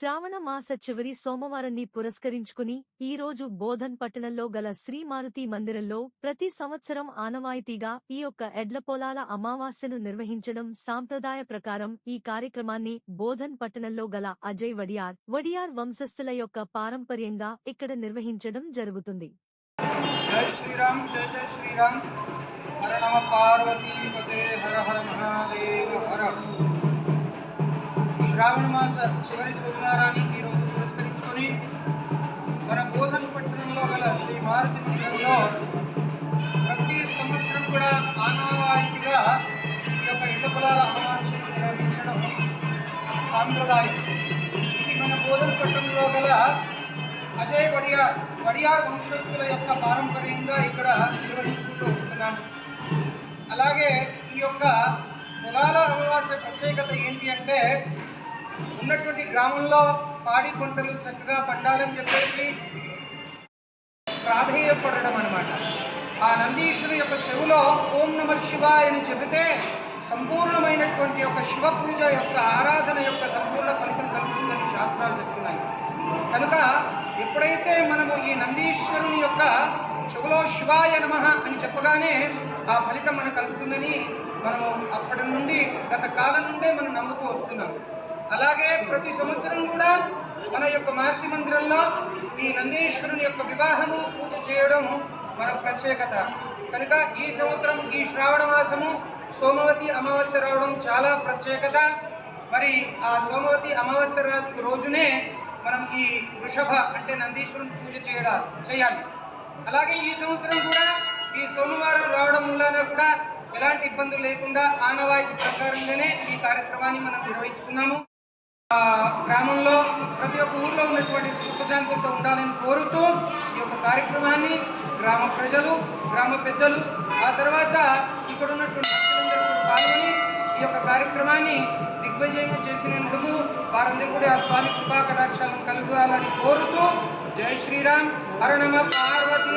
శ్రావణ మాస చివరి సోమవారాన్ని పురస్కరించుకుని ఈ రోజు బోధన్ పట్టణంలో గల శ్రీ మారుతి మందిరంలో ప్రతి సంవత్సరం ఆనవాయితీగా ఈ యొక్క ఎడ్ల పొలాల అమావాస్యను నిర్వహించడం సాంప్రదాయ ప్రకారం ఈ కార్యక్రమాన్ని బోధన్ పట్టణంలో గల అజయ్ వడియార్ వడియార్ వంశస్థుల యొక్క పారంపర్యంగా ఇక్కడ నిర్వహించడం జరుగుతుంది. జై శ్రీరామ్ జై జై శ్రీరామ్. హర నమ పార్వతీ పతే హర హర మహాదేవ హర. శ్రావణ మాస చివరి సోమవారాన్ని ఈరోజు పురస్కరించుకొని మన బోధన పట్టణంలో గల శ్రీ మారుతి మందిరంలో ప్రతి సంవత్సరం కూడా ఆనవాయితీగా ఈ యొక్క ఇళ్ళ పొలాల అమావాస్యను నిర్వహించడం సాంప్రదాయం. ఇది మన బోధన పట్టణంలో గల అజయ్ వడియార్ వడియార్ వంశస్థుల యొక్క పారంపర్యంగా ఇక్కడ నిర్వహించుకుంటూ వస్తున్నాము అలాగే ఈ యొక్క పొలాల అమావాస్య ప్రత్యేకత ఏంటి అంటే ఉన్నటువంటి గ్రామంలో పాడి పంటలు చక్కగా పండాలని చెప్పేసి ప్రాధేయపడడం అనమాట ఆ నందీశ్వరుని యొక్క చెవులో ఓం నమ శివాయ అని చెబితే సంపూర్ణమైనటువంటి యొక్క శివ పూజ యొక్క ఆరాధన యొక్క సంపూర్ణ ఫలితం కలుగుతుందని శాస్త్రాలు చెప్తున్నాయి. కనుక ఎప్పుడైతే మనము ఈ నందీశ్వరుని యొక్క చెవులో శివాయ నమ అని చెప్పగానే ఆ ఫలితం మనకు కలుగుతుందని మనం అప్పటి నుండి గత కాలం నుండే మనం నమ్ముతూ వస్తున్నాం. అలాగే ప్రతి సంవత్సరం కూడా మన యొక్క మారుతి మందిరంలో ఈ నందీశ్వరుని యొక్క వివాహము పూజ చేయడం మన ప్రత్యేకత. కనుక ఈ సంవత్సరం ఈ శ్రావణ మాసము సోమవతి అమావాస్య రావడం చాలా ప్రత్యేకత. మరి ఆ సోమవతి అమావాస్య రాజు రోజునే మనం ఈ వృషభ అంటే నందీశ్వరుని పూజ చేయడ చేయాలి. అలాగే ఈ సంవత్సరం కూడా ఈ సోమవారం రావడం మూలాన కూడా ఎలాంటి ఇబ్బందులు లేకుండా ఆనవాయితీ ప్రకారంగానే ఈ కార్యక్రమాన్ని మనం నిర్వహించుకున్నాము. గ్రామంలో ప్రతి ఒక్క ఊర్లో ఉన్నటువంటి సుఖశాంతులతో ఉండాలని కోరుతూ ఈ యొక్క కార్యక్రమాన్ని గ్రామ ప్రజలు గ్రామ పెద్దలు ఆ తర్వాత ఇక్కడ ఉన్నటువంటి భక్తులందరూ కూడా పాల్గొని ఈ యొక్క కార్యక్రమాన్ని దిగ్విజయంగా చేసినందుకు వారందరూ కూడా ఆ స్వామి కృపా కటాక్షాలను కలుగాలని కోరుతూ జై శ్రీరామ్. అరుణమ పార్వతి పార్వతీ.